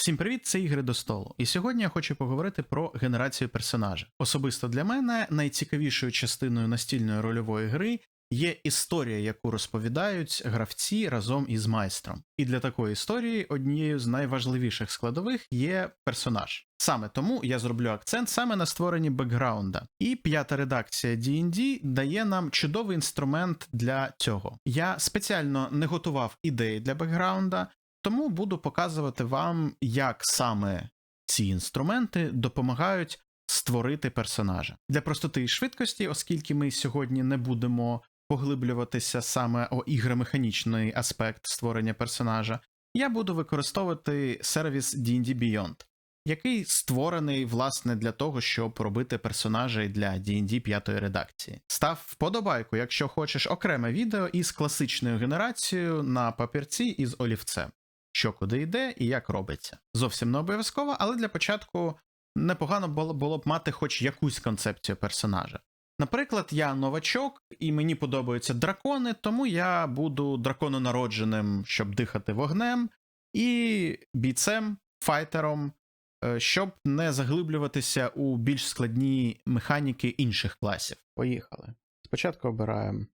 Всім привіт, це ігри до столу. І сьогодні я хочу поговорити про генерацію персонажа. Особисто для мене найцікавішою частиною настільної рольової гри є історія, яку розповідають гравці разом із майстром. І для такої історії однією з найважливіших складових є персонаж. Саме тому я зроблю акцент саме на створенні бекграунда. І п'ята редакція D&D дає нам чудовий інструмент для цього. Я спеціально не готував ідеї для бекграунда, тому буду показувати вам, як саме ці інструменти допомагають створити персонажа. Для простоти і швидкості, оскільки ми сьогодні не будемо поглиблюватися саме у ігромеханічний аспект створення персонажа, я буду використовувати сервіс D&D Beyond, який створений власне для того, щоб робити персонажей для D&D п'ятої редакції. Став вподобайку, якщо хочеш окреме відео із класичною генерацією на папірці із олівцем що куди йде і як робиться. Зовсім не обов'язково, але для початку непогано було, б мати хоч якусь концепцію персонажа. Наприклад, я новачок, і мені подобаються дракони, тому я буду дракононародженим, щоб дихати вогнем, і бійцем, файтером, е, щоб не заглиблюватися у більш складні механіки інших класів. Поїхали. Спочатку обираємо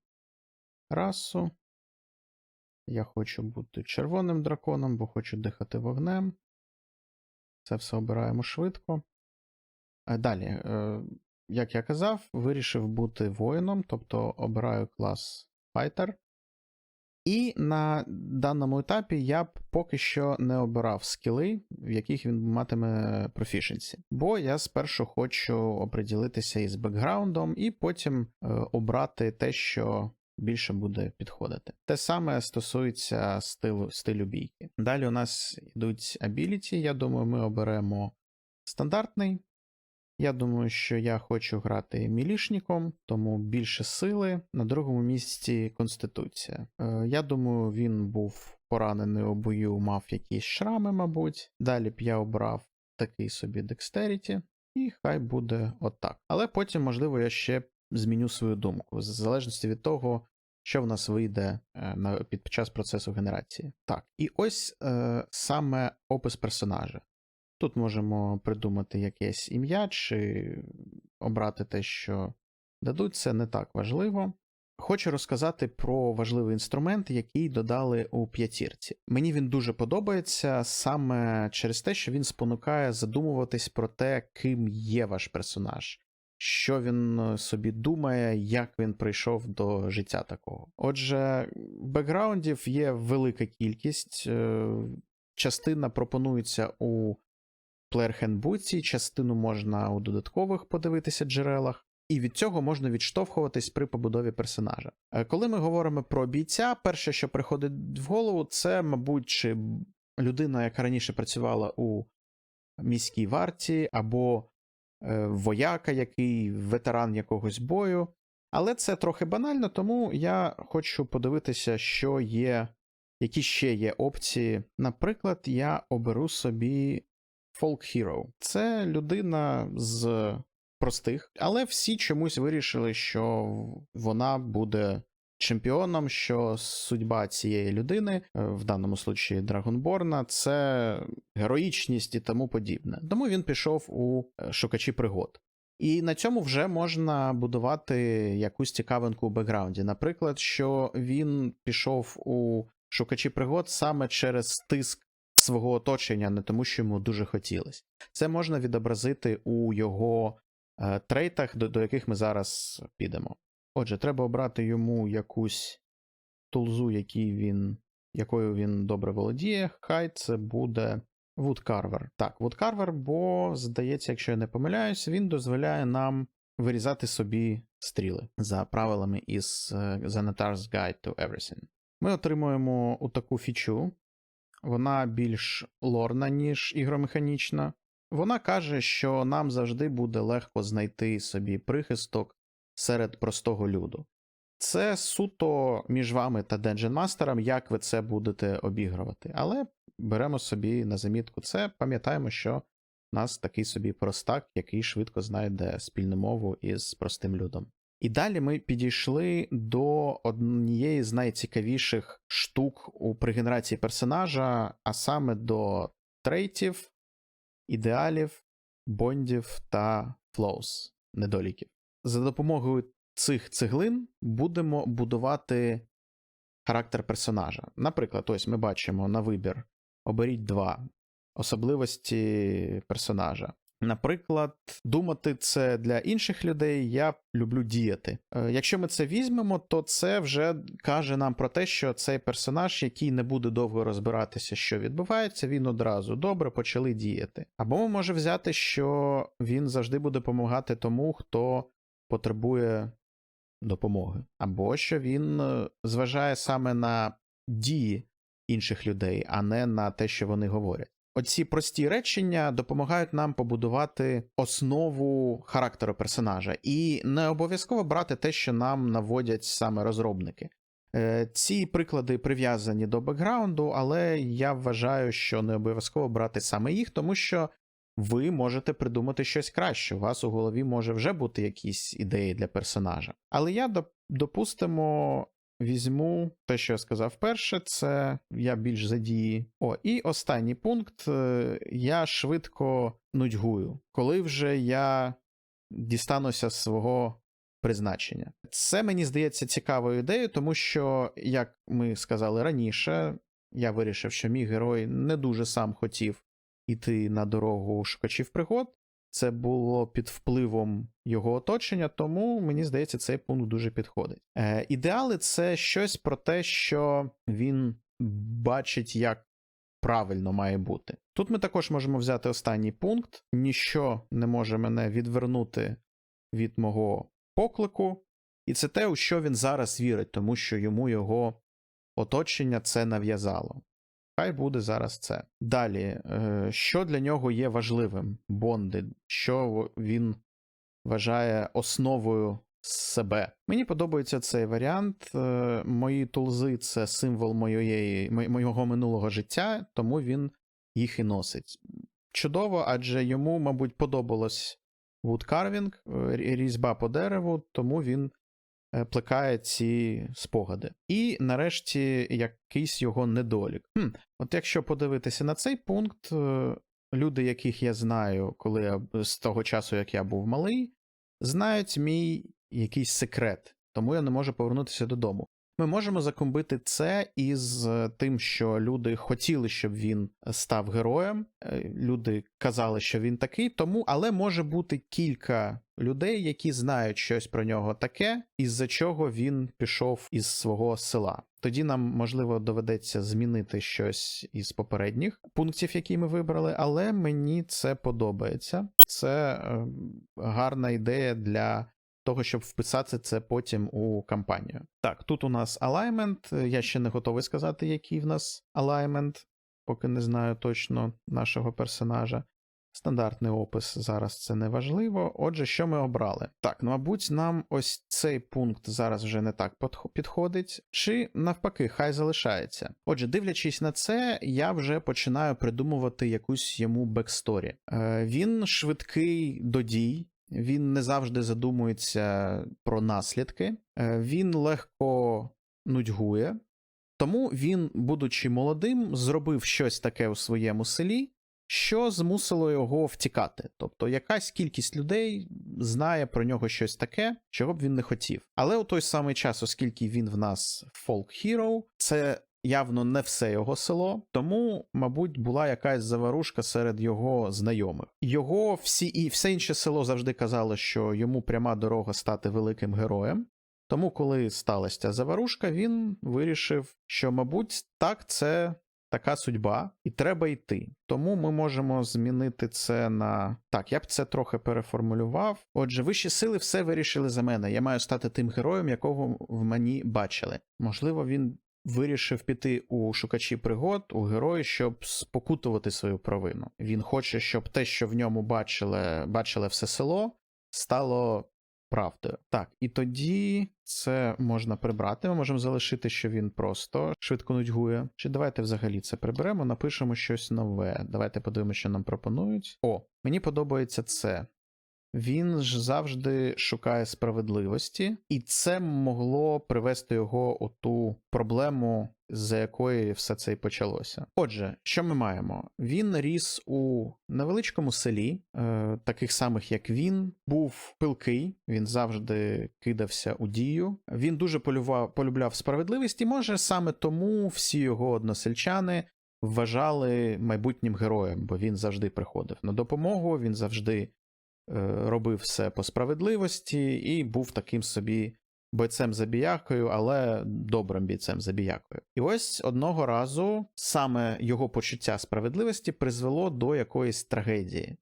расу. Я хочу бути червоним драконом, бо хочу дихати вогнем. Це все обираємо швидко. Далі, е, як я казав, вирішив бути воїном, тобто обираю клас Fighter. І на даному етапі я б поки що не обирав скіли, в яких він матиме профішенсі. Бо я спершу хочу оприділитися із бекграундом, і потім е, обрати те, що більше буде підходити. Те саме стосується стилу, стилю бійки. Далі у нас йдуть абіліті. Я думаю, ми оберемо стандартний. Я думаю, що я хочу грати мілішником, тому більше сили. На другому місці Конституція. Е, я думаю, він був поранений у бою, мав якісь шрами, мабуть. Далі б я обрав такий собі Dexterity, і хай буде отак. Але потім, можливо, я ще зміню свою думку, в залежності від того, що в нас вийде е, на, під час процесу генерації. Так, і ось е, саме опис персонажа. Тут можемо придумати якесь ім'я чи обрати те, що дадуть, це не так важливо. Хочу розказати про важливий інструмент, який додали у п'ятірці. Мені він дуже подобається саме через те, що він спонукає задумуватись про те, ким є ваш персонаж що він е, собі думає, як він прийшов до життя такого. Отже, бекграундів є велика кількість, е, частина пропонується у плеєр-хендбуці, частину можна у додаткових подивитися джерелах. І від цього можна відштовхуватись при побудові персонажа. Е, коли ми говоримо про бійця, перше, що приходить в голову, це, мабуть, чи людина, яка раніше працювала у міській варті, або вояка, який ветеран якогось бою. Але це трохи банально, тому я хочу подивитися, що є, які ще є опції. Наприклад, я оберу собі Folk Hero. Це людина з простих, але всі чомусь вирішили, що вона буде чемпіоном, що судьба цієї людини, е, в даному случаї Драгонборна, це героїчність і тому подібне. Тому він пішов у е, шукачі пригод. І на цьому вже можна будувати якусь цікавинку у бекграунді. Наприклад, що він пішов у шукачі пригод саме через тиск свого оточення, не тому, що йому дуже хотілося. Це можна відобразити у його е, трейтах, до, до яких ми зараз підемо. Отже, треба обрати йому якусь тулзу, який він, якою він добре володіє. Хай це буде Woodcarver. Так, Woodcarver, бо, здається, якщо я не помиляюсь, він дозволяє нам вирізати собі стріли за правилами із Zanatar's Guide to Everything. Ми отримуємо таку фічу. Вона більш лорна, ніж ігромеханічна. Вона каже, що нам завжди буде легко знайти собі прихисток серед простого люду. Це суто між вами та Dungeon Master, як ви це будете обігрувати. Але беремо собі на замітку це, пам'ятаємо, що в нас такий собі простак, який швидко знайде спільну мову із простим людом. І далі ми підійшли до однієї з найцікавіших штук у при генерації персонажа, а саме до трейтів, ідеалів, бондів та флоус, недоліків. За допомогою цих цеглин будемо будувати характер персонажа. Наприклад, ось ми бачимо на вибір: оберіть два особливості персонажа. Наприклад, думати це для інших людей, я люблю діяти. Е, Якщо ми це візьмемо, то це вже каже нам про те, що цей персонаж, який не буде довго розбиратися, що відбувається, він одразу добре почали діяти. Або ми можемо взяти, що він завжди буде допомагати тому, хто потребує допомоги, або що він е, зважає саме на дії інших людей, а не на те, що вони говорять. Оці прості речення допомагають нам побудувати основу характеру персонажа, і не обов'язково брати те, що нам наводять саме розробники. Е, Ці приклади прив'язані до бекграунду, але я вважаю, що не обов'язково брати саме їх, тому що ви можете придумати щось краще. У вас у голові може вже бути якісь ідеї для персонажа. Але я, допустимо, візьму те, що я сказав перше, це я більш задії. О, і останній пункт: е, я швидко нудьгую, коли вже я дістануся свого призначення. Це мені здається цікавою ідеєю, тому що, як ми сказали раніше, я вирішив, що мій герой не дуже сам хотів іти на дорогу шукачів пригод. Це було під впливом його оточення, тому мені здається, цей пункт дуже підходить. Е, ідеали це щось про те, що він бачить, як правильно має бути. Тут ми також можемо взяти останній пункт: ніщо не може мене відвернути від мого поклику, і це те, у що він зараз вірить, тому що йому його оточення це нав'язало. Хай буде зараз це. Далі, е, що для нього є важливим? Бонди, що він вважає основою себе. Мені подобається цей варіант. Е, Мої тулзи це символ моєї, моєго минулого життя, тому він їх і носить. Чудово, адже йому, мабуть, подобалось вудкарвінг, різьба по дереву, тому він е, плекає ці спогади. І нарешті якийсь його недолік. Хм, от якщо подивитися на цей пункт, е, люди, яких я знаю, коли я з того часу, як я був малий, знають мій якийсь секрет, тому я не можу повернутися додому. Ми можемо закомбити це із е, тим, що люди хотіли, щоб він став героєм. е, Люди казали, що він такий, тому, але може бути кілька людей, які знають щось про нього таке, із-за чого він пішов із свого села. Тоді нам, можливо, доведеться змінити щось із попередніх пунктів, які ми вибрали, але мені це подобається. Це е, гарна ідея для того, щоб вписати це потім у кампанію. Так, тут у нас alignment. Я ще не готовий сказати, який в нас alignment, поки не знаю точно нашого персонажа. Стандартний опис зараз це не важливо. Отже, що ми обрали? Так, ну, мабуть, нам ось цей пункт зараз вже не так підходить, чи навпаки, хай залишається. Отже, дивлячись на це, я вже починаю придумувати якусь йому бексторі. Е, він швидкий до дій, він не завжди задумується про наслідки, е, він легко нудьгує. Тому він, будучи молодим, зробив щось таке у своєму селі, що змусило його втікати. Тобто якась кількість людей знає про нього щось таке, чого б він не хотів. Але у той самий час, оскільки він в нас hero, це явно не все його село, тому, мабуть, була якась заварушка серед його знайомих. Його всі і все інше село завжди казало, що йому пряма дорога стати великим героєм. Тому, коли сталася ця заварушка, він вирішив, що, мабуть, так, це така судьба, і треба йти. Тому ми можемо змінити це на так, я б це трохи переформулював. Отже, вищі сили все вирішили за мене. Я маю стати тим героєм, якого в мені бачили. Можливо, він вирішив піти у шукачі пригод, у герої, щоб спокутувати свою провину. Він хоче, щоб те, що в ньому бачили, бачиле все село, стало правдою. Так, і тоді це можна прибрати. Ми можемо залишити, що він просто швидко нудьгує. Чи давайте взагалі це приберемо, напишемо щось нове. Давайте подивимося, що нам пропонують. О, мені подобається це. Він ж завжди шукає справедливості, і це могло привести його у ту проблему, за якої все це і почалося. Отже, що ми маємо? Він ріс у невеличкому селі, е, таких самих як він, був пилкий, він завжди кидався у дію. Він дуже полював, полюбляв справедливість, і може саме тому всі його односельчани вважали майбутнім героєм, бо він завжди приходив на допомогу, він завжди робив все по справедливості і був таким собі бойцем забіякою, але добрим бійцем забіякою. І ось одного разу саме його почуття справедливості призвело до якоїсь трагедії.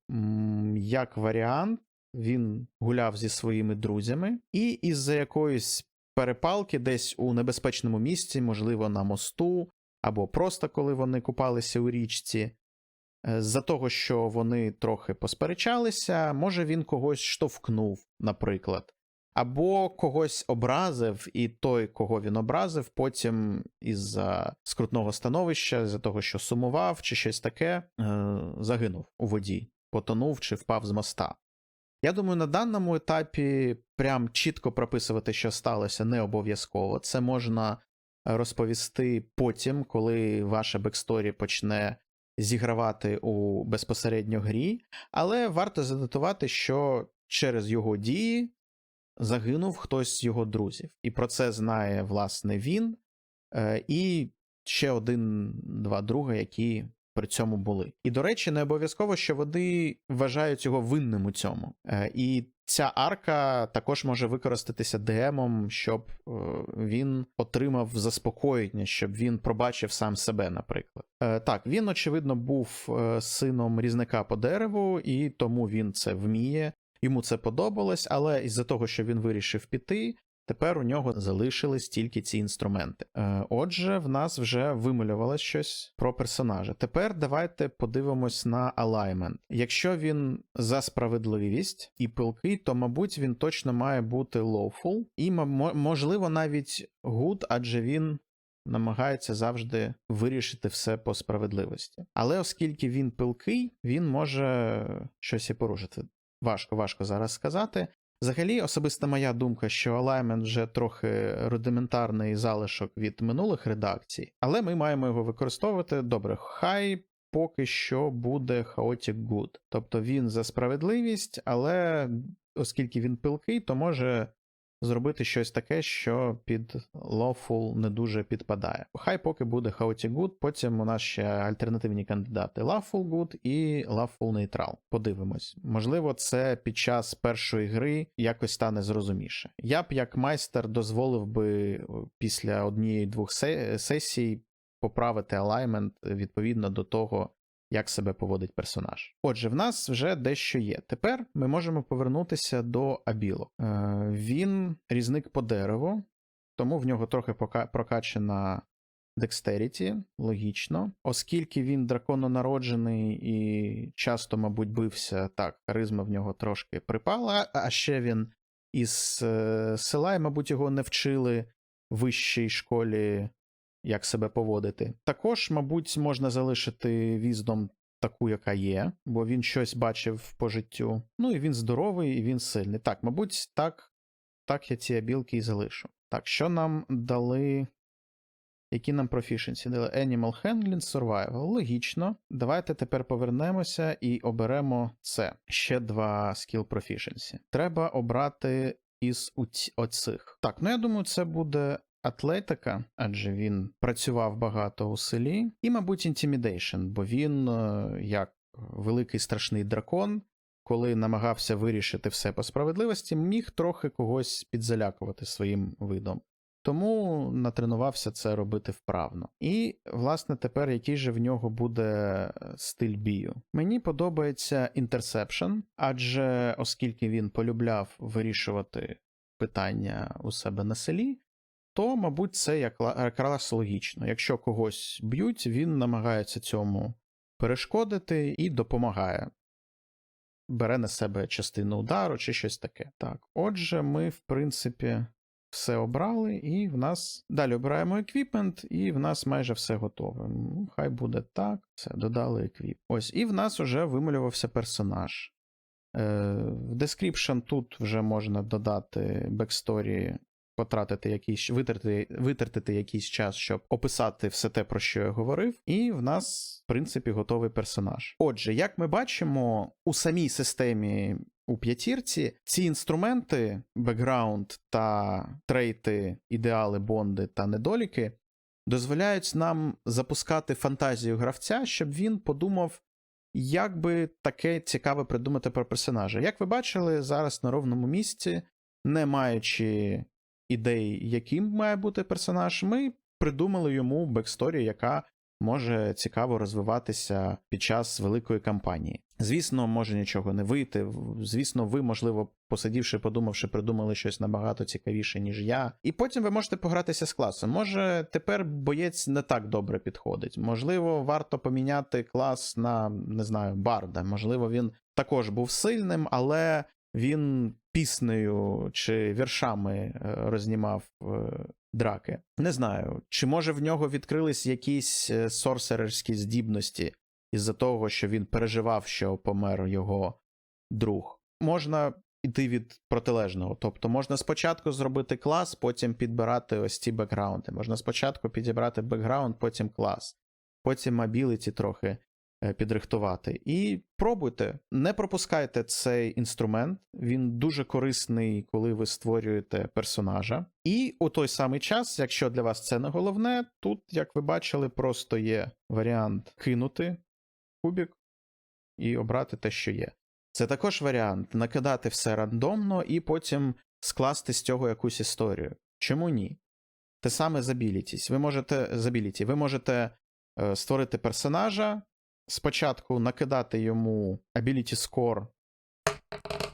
Як варіант, він гуляв зі своїми друзями, і із-за якоїсь перепалки десь у небезпечному місці, можливо, на мосту, або просто коли вони купалися у річці. Е, З-за того, що вони трохи посперечалися, може він когось штовхнув, наприклад, або когось образив, і той, кого він образив, потім із-за скрутного становища, з-за того, що сумував чи щось таке, е, загинув у воді, потонув чи впав з моста. Я думаю, на даному етапі прям чітко прописувати, що сталося, не обов'язково. Це можна розповісти потім, коли ваша бексторі почне зігравати у безпосередньо грі, але варто задатувати, що через його дії загинув хтось з його друзів. І про це знає, власне, він е, і ще один-два друга, які при цьому були. І, до речі, не обов'язково, що вони вважають його винним у цьому. Е, І ця арка також може використатися ДМом, щоб е, він отримав заспокоєння, щоб він пробачив сам себе, наприклад. Е, Так, він, очевидно, був е, сином різника по дереву, і тому він це вміє. Йому це подобалось, але із-за того, що він вирішив піти, тепер у нього залишились тільки ці інструменти. Е, Отже, в нас вже вималювалось щось про персонажа. Тепер давайте подивимось на алаймент. Якщо він за справедливість і пилкий, то, мабуть, він точно має бути lawful, і мо- можливо навіть good, адже він намагається завжди вирішити все по справедливості. Але оскільки він пилкий, він може щось і порушити. Важко, важко зараз сказати. Взагалі, особиста моя думка, що алаймент вже трохи рудиментарний залишок від минулих редакцій, але ми маємо його використовувати добре. Хай поки що буде Chaotic Good. Тобто він за справедливість, але оскільки він пилкий, то може зробити щось таке, що під Lawful не дуже підпадає. Хай поки буде Chaotic Good, потім у нас ще альтернативні кандидати Lawful Good і Lawful Neutral. Подивимось. Можливо, це під час першої гри якось стане зрозуміше. Я б як майстер дозволив би після однієї-двох сесій поправити алаймент відповідно до того, як себе поводить персонаж. Отже, в нас вже дещо є. Тепер ми можемо повернутися до Абіло. Е, він різник по дереву, тому в нього трохи прокачана Dexterity, логічно. Оскільки він дракононароджений і часто, мабуть, бився, так, харизма в нього трошки припала, а ще він із е, села, і, мабуть, його не вчили в вищій школі як себе поводити. Також, мабуть, можна залишити віздом таку, яка є, бо він щось бачив по життю. Ну і він здоровий, і він сильний. Так, мабуть, так, так я ці абілки і залишу. Так, що нам дали. Які нам proficiency дали? Animal Handling, Survival. Логічно. Давайте тепер повернемося і оберемо це. Ще два skill proficiency. Треба обрати із оцих. Так, ну я думаю, це буде атлетика, адже він працював багато у селі, і, мабуть, інтімідейшн, бо він, е, як великий страшний дракон, коли намагався вирішити все по справедливості, міг трохи когось підзалякувати своїм видом. Тому натренувався це робити вправно. І, власне, тепер який же в нього буде е, стиль бію. Мені подобається Interception, адже оскільки він полюбляв вирішувати питання у себе на селі, то, мабуть, це якраз логічно. Якщо когось б'ють, він намагається цьому перешкодити і допомагає. Бере на себе частину удару чи щось таке. Так, отже, ми, в принципі, все обрали, і в нас далі обираємо еквіпмент, і в нас майже все готове. Ну, Хай буде так. Все, додали еквіп. Ось, і в нас уже вималювався персонаж. Е, В description тут вже можна додати бексторі, потратити якийсь, витратити, витратити якийсь час, щоб описати все те, про що я говорив, і в нас, в принципі, готовий персонаж. Отже, як ми бачимо, у самій системі у п'ятірці ці інструменти, бекграунд та трейти, ідеали, бонди та недоліки дозволяють нам запускати фантазію гравця, щоб він подумав, як би таке цікаве придумати про персонажа. Як ви бачили, зараз на ровному місці, не маючи ідей, яким має бути персонаж, ми придумали йому бексторію, яка може цікаво розвиватися під час великої кампанії. Звісно, може нічого не вийти. Звісно, ви, можливо, посидівши, подумавши, придумали щось набагато цікавіше, ніж я. І потім ви можете погратися з класом. Може, тепер боєць не так добре підходить. Можливо, варто поміняти клас на не знаю, барда. Можливо, він також був сильним, але він піснею чи віршами е, рознімав е, драки. Не знаю, чи може в нього відкрились якісь е, сорсерерські здібності із-за того, що він переживав, що помер його друг. Можна йти від протилежного. Тобто можна спочатку зробити клас, потім підбирати ось ці бекграунди. Можна спочатку підібрати бекграунд, потім клас, потім мобіліті трохи підрихтувати. І пробуйте, не пропускайте цей інструмент. Він дуже корисний, коли ви створюєте персонажа. І у той самий час, якщо для вас це не головне, тут, як ви бачили, просто є варіант кинути кубік і обрати те, що є. Це також варіант накидати все рандомно і потім скласти з цього якусь історію. Чому ні? Те саме з Abilities. Ви можете з. Ви можете е, створити персонажа, спочатку накидати йому Ability Score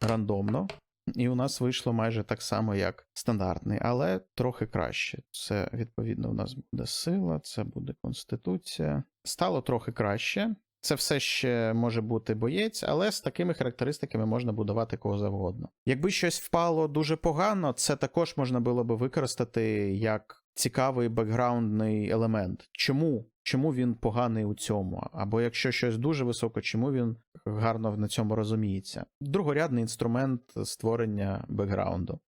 рандомно, і у нас вийшло майже так само, як стандартний, але трохи краще. Це, відповідно, у нас буде сила, це буде конституція. Стало трохи краще. Це все ще може бути боєць, але з такими характеристиками можна будувати кого завгодно. Якби щось впало дуже погано, це також можна було би використати як цікавий бекграундний елемент. Чому? Чому він поганий у цьому? Або якщо щось дуже високо, чому він гарно на цьому розуміється? Другорядний інструмент створення бекграунду.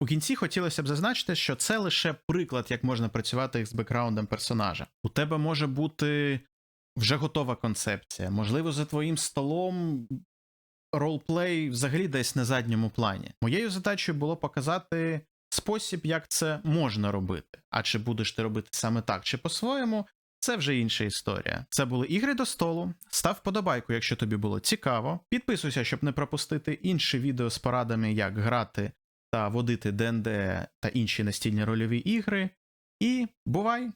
У кінці хотілося б зазначити, що це лише приклад, як можна працювати з бекграундом персонажа. У тебе може бути вже готова концепція. Можливо, за твоїм столом ролплей взагалі десь на задньому плані. Моєю задачею було показати спосіб, як це можна робити. А чи будеш ти робити саме так, чи по-своєму, це вже інша історія. Це були ігри до столу. Став подобайку, якщо тобі було цікаво. Підписуйся, щоб не пропустити інші відео з порадами, як грати та водити ДНД та інші настільні рольові ігри. І бувай!